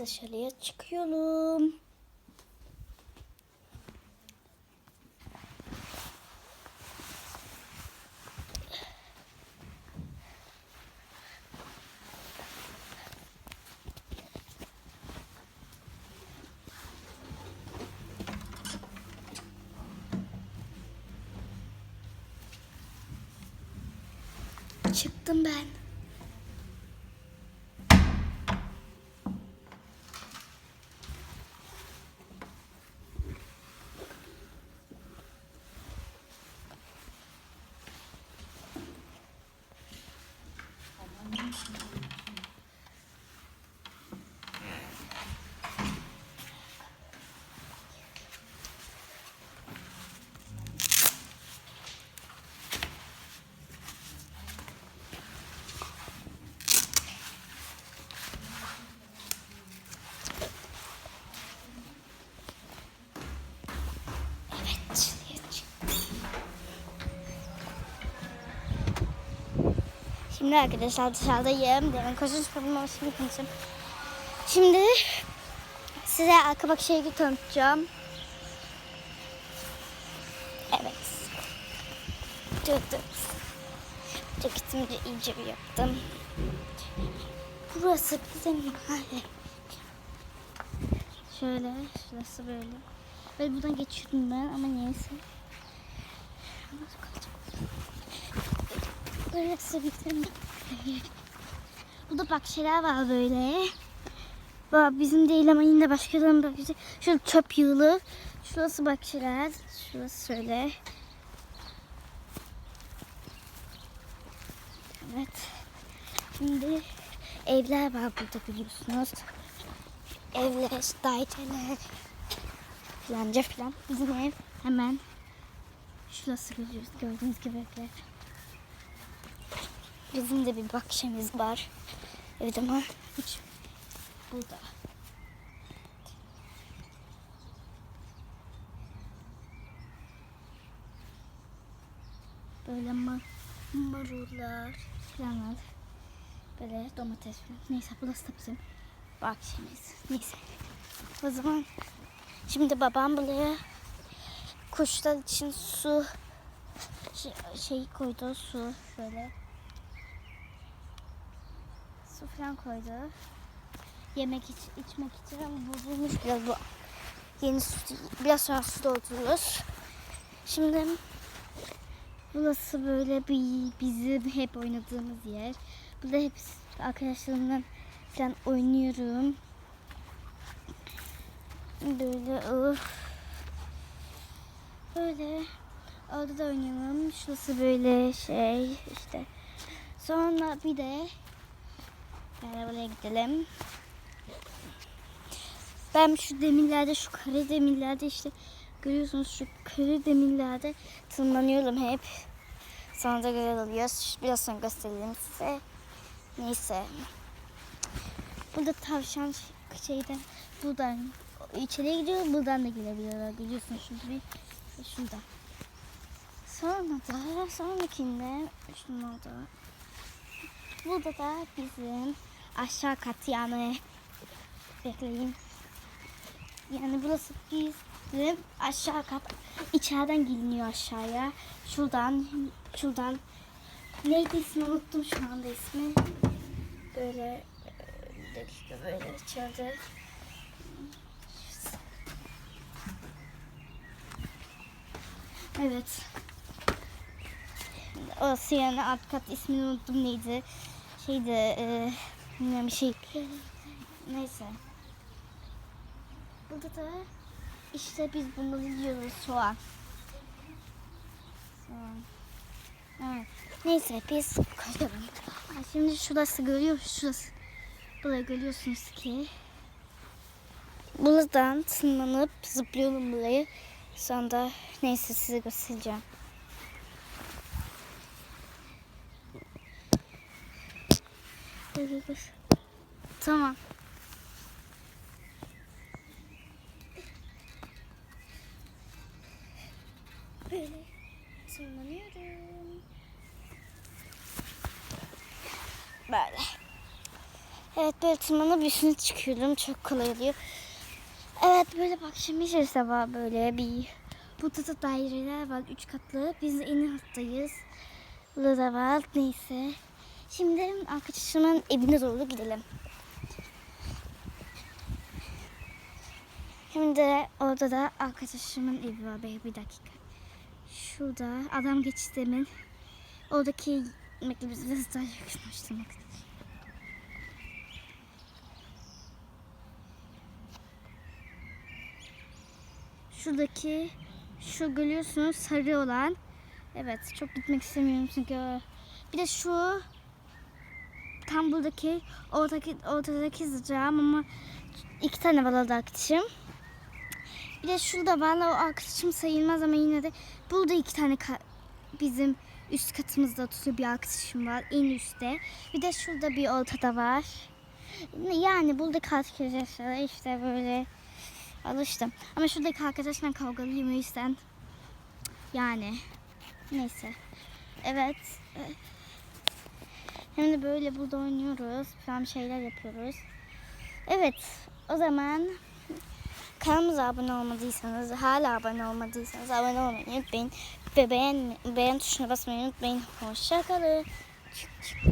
dışarıya çıkıyorum. Çıktım ben. Evet, dışarıya çıktım. Şimdi arkadaşlar dışarıdayım. Demin koşuş performansını konuşacağım. Şimdi size arka bakış şeyi tanıtacağım. Evet. Dur dur. Ceketimi de iyice bir yaptım. Burası bizim mahalle. Şöyle, şurası böyle. Böyle buradan geçiyorum ben ama neyse. Burası bizim mahalle. Burada bahçeler var böyle. Bu bizim değil ama yine başkalarının bahçesi. Şurada çöp yığılı. Şurası bahçeler. Şurası şöyle. Evet. Şimdi evler var burada biliyorsunuz. Evler, daireler, filanca filan. Bizim ev hemen şurası görüyoruz. Gördüğünüz gibi evler. Bizim de bir bahçemiz var. Evet ama hiç burada. Böyle mar marullar falan. Böyle domates falan. Neyse burası da bizim bahçemiz. Neyse. O zaman şimdi babam buraya kuşlar için su şey, şey koydu su şöyle. Su falan koydu. Yemek iç, içmek için ama bozulmuş biraz bu. Yeni su, biraz sonra su doldururuz. Şimdi burası böyle bir bizim hep oynadığımız yer. Burada hep arkadaşlarımla falan oynuyorum. Böyle of. Böyle orada da oynuyorum. Şurası böyle şey işte. Sonra bir de yani buraya gidelim. Ben şu demirlerde, şu kare demirlerde işte görüyorsunuz şu kare demirlerde tırmanıyorum hep. Sonra da güzel oluyor. Biraz sonra göstereyim size. Neyse. Burada tavşan şeyden buradan içeriye gidiyor. Buradan da girebiliyorlar. Biliyorsunuz şimdi bir şurada. Sonra da sonrakinde şunlarda. Burada da bizim aşağı kat yani bekleyin. Yani burası bizim aşağı kat. İçeriden geliniyor aşağıya. Şuradan, şuradan. Neydi ismi unuttum şu anda ismi. Böyle bir dakika böyle içeride. Evet. Orası yani alt kat ismini unuttum neydi. Şeydi e, bilmiyorum bir şey. Neyse. Burada da işte biz bunu yiyoruz soğan. Soğan. Evet. Neyse biz koyalım. Şimdi şurası görüyor şurası. Burayı görüyorsunuz ki. Buradan tırmanıp zıplıyorum burayı. Sonra neyse size göstereceğim. Dur, dur. Tamam. Böyle tırmanıyorum. Böyle. Evet böyle tırmanıp üstüne çıkıyorum. Çok kolay oluyor. Evet böyle bak şimdi içerisi var böyle bir da daireler var. Üç katlı. Biz en alttayız. Burada da var. Neyse. Şimdi arkadaşımın evine doğru gidelim. Şimdi orada da arkadaşımın evi var. Bir, dakika. Şurada adam geçti demin. Oradaki biraz daha yakınlaştırmak Şuradaki şu görüyorsunuz sarı olan. Evet çok gitmek istemiyorum çünkü bir de şu tam buradaki ortadaki ortadaki sıcağım ama iki tane orada arkadaşım. Bir de şurada valla o arkadaşım sayılmaz ama yine de burada iki tane bizim üst katımızda oturuyor bir arkadaşım var en üstte. Bir de şurada bir ortada var. Yani buradaki arkadaşlar işte böyle alıştım. Ama şuradaki arkadaşla kavgalıyım o yüzden. Yani neyse. Evet. Hem de böyle burada oynuyoruz. Falan şeyler yapıyoruz. Evet. O zaman kanalımıza abone olmadıysanız, hala abone olmadıysanız abone olmayı unutmayın. Ve beğen, beğen tuşuna basmayı unutmayın. Hoşçakalın. Çık çık.